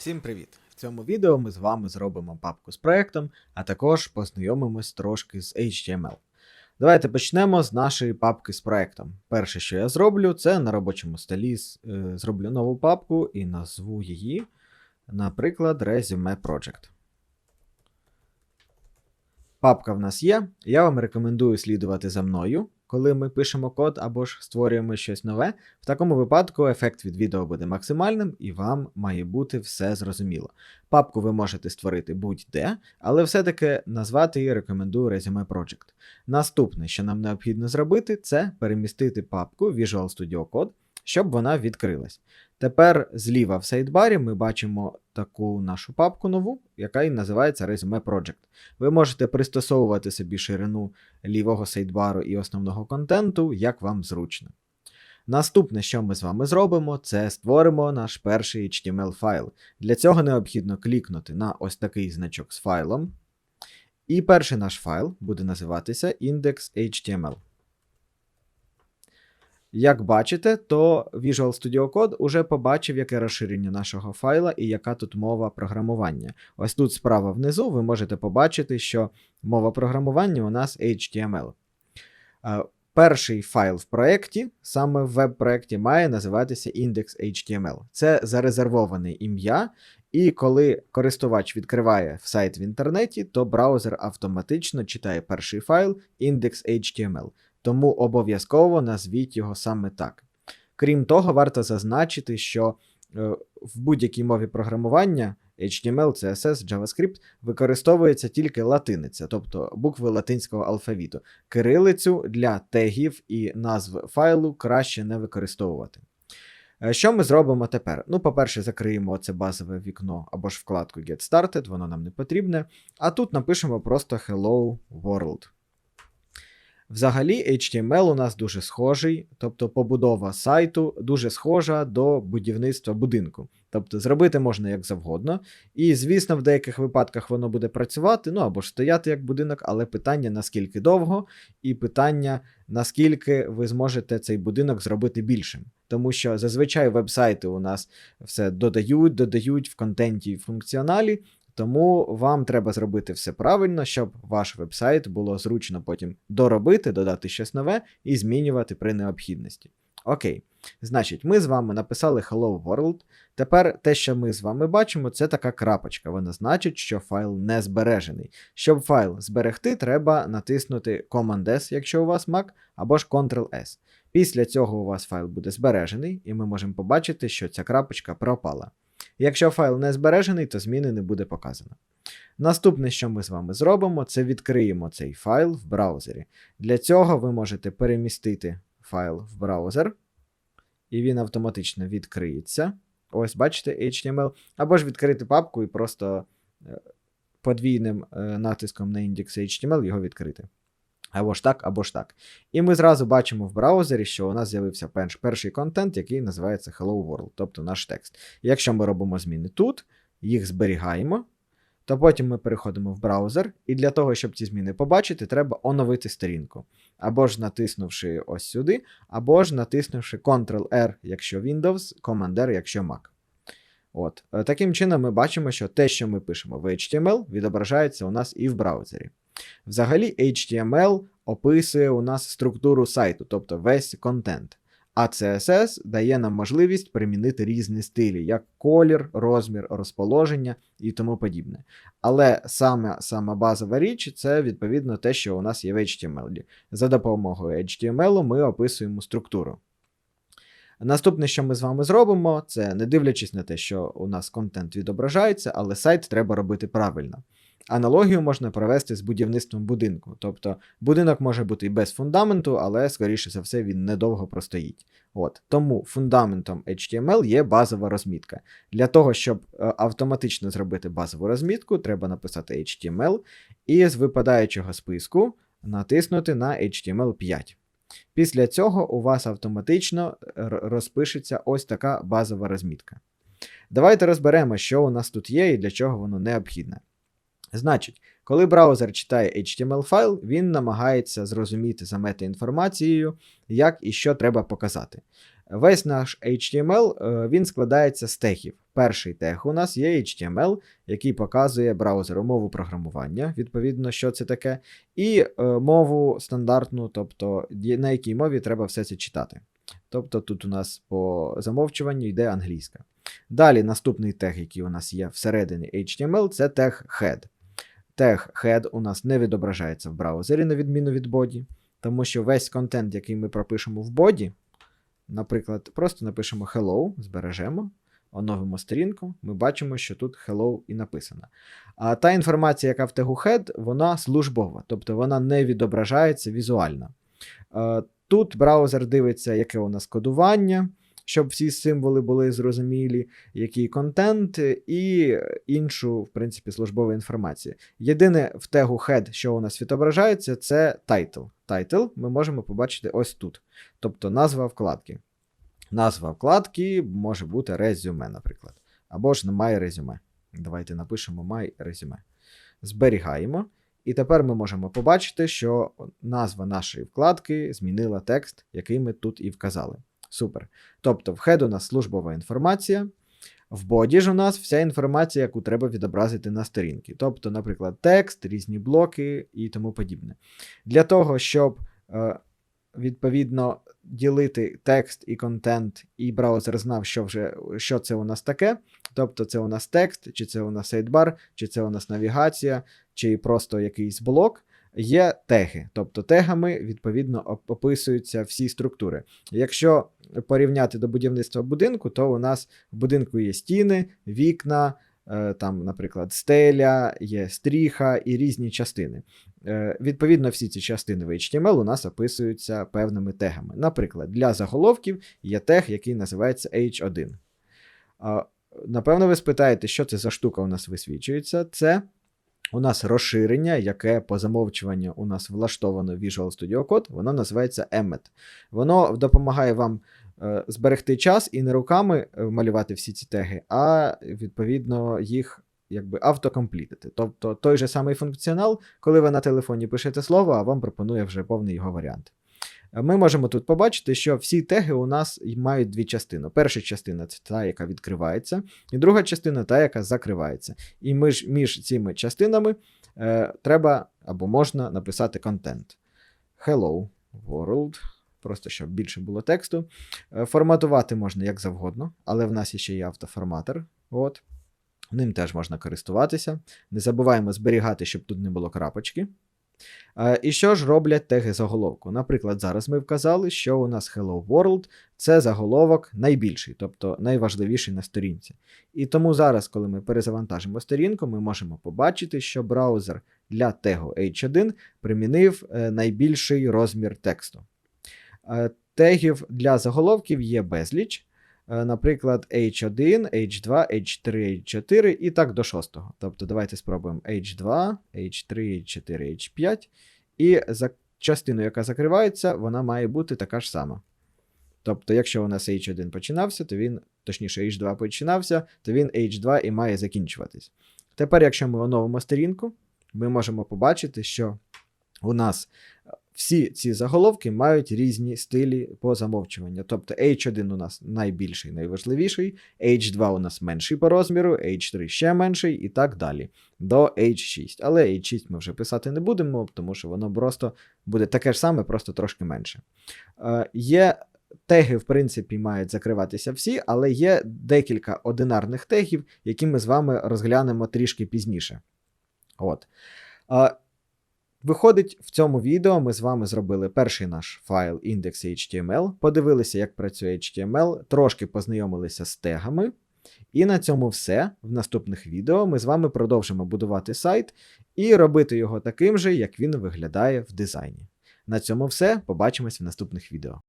Всім привіт! В цьому відео ми з вами зробимо папку з проектом, а також познайомимось трошки з HTML. Давайте почнемо з нашої папки з проектом. Перше, що я зроблю, це на робочому столі е, зроблю нову папку і назву її, наприклад, Resume Project. Папка в нас є. Я вам рекомендую слідувати за мною, коли ми пишемо код або ж створюємо щось нове. В такому випадку ефект від відео буде максимальним і вам має бути все зрозуміло. Папку ви можете створити будь-де, але все-таки назвати її рекомендую Resume Project. Наступне, що нам необхідно зробити, це перемістити папку Visual Studio Code, щоб вона відкрилась. Тепер зліва в сайдбарі ми бачимо таку нашу папку нову, яка і називається Resume Project. Ви можете пристосовувати собі ширину лівого сайдбару і основного контенту, як вам зручно. Наступне, що ми з вами зробимо, це створимо наш перший HTML файл. Для цього необхідно клікнути на ось такий значок з файлом. І перший наш файл буде називатися index.html. Як бачите, то Visual Studio Code уже побачив, яке розширення нашого файла і яка тут мова програмування. Ось тут справа внизу ви можете побачити, що мова програмування у нас HTML. Е, Перший файл в проєкті, саме в веб-проєкті, має називатися index.html. Це зарезервоване ім'я, і коли користувач відкриває сайт в інтернеті, то браузер автоматично читає перший файл index.html. Тому обов'язково назвіть його саме так. Крім того, варто зазначити, що е, в будь-якій мові програмування HTML, CSS, JavaScript використовується тільки латиниця, тобто букви латинського алфавіту. Кирилицю для тегів і назв файлу краще не використовувати. Е, Що ми зробимо тепер? Ну, по-перше, закриємо це базове вікно або ж вкладку Get Started, воно нам не потрібне. А тут напишемо просто Hello World. Взагалі, HTML у нас дуже схожий, тобто побудова сайту дуже схожа до будівництва будинку. Тобто зробити можна як завгодно. І, звісно, в деяких випадках воно буде працювати, ну або ж стояти як будинок, але питання наскільки довго, і питання, наскільки ви зможете цей будинок зробити більшим. Тому що зазвичай веб-сайти у нас все додають, додають в контенті і функціоналі. Тому вам треба зробити все правильно, щоб ваш веб-сайт було зручно потім доробити, додати щось нове і змінювати при необхідності. Окей, значить, ми з вами написали Hello World. Тепер те, що ми з вами бачимо, це така крапочка. Вона значить, що файл не збережений. Щоб файл зберегти, треба натиснути Command-S, якщо у вас Mac, або ж Ctrl-S. Після цього у вас файл буде збережений, і ми можемо побачити, що ця крапочка пропала. Якщо файл не збережений, то зміни не буде показано. Наступне, що ми з вами зробимо, це відкриємо цей файл в браузері. Для цього ви можете перемістити файл в браузер, і він автоматично відкриється. Ось, бачите, HTML. Або ж відкрити папку і просто е, подвійним е, натиском на індекс HTML його відкрити. Або ж так, або ж так. І ми зразу бачимо в браузері, що у нас з'явився перший контент, який називається Hello World, тобто наш текст. Якщо ми робимо зміни тут, їх зберігаємо, то потім ми переходимо в браузер, і для того, щоб ці зміни побачити, треба оновити сторінку. Або ж натиснувши ось сюди, або ж натиснувши Ctrl-R, якщо Windows, Command-R, якщо Mac. От. Таким чином, ми бачимо, що те, що ми пишемо в HTML, відображається у нас і в браузері. Взагалі, HTML описує у нас структуру сайту, тобто весь контент. А CSS дає нам можливість примінити різні стилі, як колір, розмір, розположення і тому подібне. Але саме сама базова річ це відповідно те, що у нас є в HTML. За допомогою HTML ми описуємо структуру. Наступне, що ми з вами зробимо, це не дивлячись на те, що у нас контент відображається, але сайт треба робити правильно. Аналогію можна провести з будівництвом будинку. Тобто будинок може бути і без фундаменту, але, скоріше за все, він недовго простоїть. От. Тому фундаментом HTML є базова розмітка. Для того, щоб е, автоматично зробити базову розмітку, треба написати HTML і з випадаючого списку натиснути на HTML5. Після цього у вас автоматично розпишеться ось така базова розмітка. Давайте розберемо, що у нас тут є і для чого воно необхідне. Значить, коли браузер читає HTML файл, він намагається зрозуміти за метаінформацією, як і що треба показати. Весь наш HTML е, він складається з тегів. Перший тег у нас є HTML, який показує браузеру мову програмування, відповідно, що це таке, і е, мову стандартну, тобто на якій мові треба все це читати. Тобто тут у нас по замовчуванню йде англійська. Далі наступний тег, який у нас є всередині HTML, це тег head. Тег head у нас не відображається в браузері, на відміну від боді, тому що весь контент, який ми пропишемо в боді, наприклад, просто напишемо hello, збережемо, оновимо сторінку, ми бачимо, що тут hello і написано. А та інформація, яка в тегу head, вона службова, тобто вона не відображається візуально. Е, Тут браузер дивиться, яке у нас кодування, щоб всі символи були зрозумілі, який контент і іншу, в принципі, службову інформацію. Єдине в тегу head, що у нас відображається, це title. Title ми можемо побачити ось тут, тобто назва вкладки. Назва вкладки може бути резюме, наприклад. Або ж немає резюме. Давайте напишемо my резюме. Зберігаємо. І тепер ми можемо побачити, що назва нашої вкладки змінила текст, який ми тут і вказали. Супер. Тобто, в head у нас службова інформація, в боді ж у нас вся інформація, яку треба відобразити на сторінці. Тобто, наприклад, текст, різні блоки і тому подібне. Для того, щоб е, відповідно ділити текст і контент, і браузер знав, що вже що це у нас таке. Тобто, це у нас текст, чи це у нас сайдбар, чи це у нас навігація, чи просто якийсь блок. Є теги, тобто тегами відповідно описуються всі структури. Якщо порівняти до будівництва будинку, то у нас в будинку є стіни, вікна, е, там, наприклад, стеля, є стріха і різні частини. Е, Відповідно, всі ці частини в HTML у нас описуються певними тегами. Наприклад, для заголовків є тег, який називається H1. Напевно, ви спитаєте, що це за штука у нас висвічується. Це у нас розширення, яке по замовчуванню у нас влаштовано в Visual Studio Code, воно називається Emmet. Воно допомагає вам е, зберегти час і не руками е, малювати всі ці теги, а відповідно їх якби автокомплітити. Тобто той же самий функціонал, коли ви на телефоні пишете слово, а вам пропонує вже повний його варіант. Ми можемо тут побачити, що всі теги у нас мають дві частини. Перша частина це та, яка відкривається, і друга частина та, яка закривається. І між, між цими частинами е, треба або можна написати контент. Hello world. Просто щоб більше було тексту. Е, Форматувати можна як завгодно, але в нас ще є автоформатор. От. Ним теж можна користуватися. Не забуваємо зберігати, щоб тут не було крапочки. І що ж роблять теги заголовку? Наприклад, зараз ми вказали, що у нас Hello World це заголовок найбільший, тобто найважливіший на сторінці. І тому зараз, коли ми перезавантажимо сторінку, ми можемо побачити, що браузер для тегу H1 примінив е, найбільший розмір тексту. Е, Тегів для заголовків є безліч. Е, Наприклад, H1, H2, H3, H4 і так до 6. Тобто давайте спробуємо H2, H3, H4, H5. І за частину, яка закривається, вона має бути така ж сама. Тобто, якщо у нас H1 починався, то він, точніше, H2 починався, то він H2 і має закінчуватись. Тепер, якщо ми оновимо сторінку, ми можемо побачити, що у нас всі ці заголовки мають різні стилі по замовчуванню. Тобто H1 у нас найбільший, найважливіший, H2 у нас менший по розміру, H3 ще менший і так далі. До H6. Але H6 ми вже писати не будемо, тому що воно просто буде таке ж саме, просто трошки менше. Е, є теги, в принципі, мають закриватися всі, але є декілька одинарних тегів, які ми з вами розглянемо трішки пізніше. От. Виходить, в цьому відео ми з вами зробили перший наш файл index.html, подивилися, як працює HTML, трошки познайомилися з тегами. І на цьому все. В наступних відео ми з вами продовжимо будувати сайт і робити його таким же, як він виглядає в дизайні. На цьому все. Побачимось в наступних відео.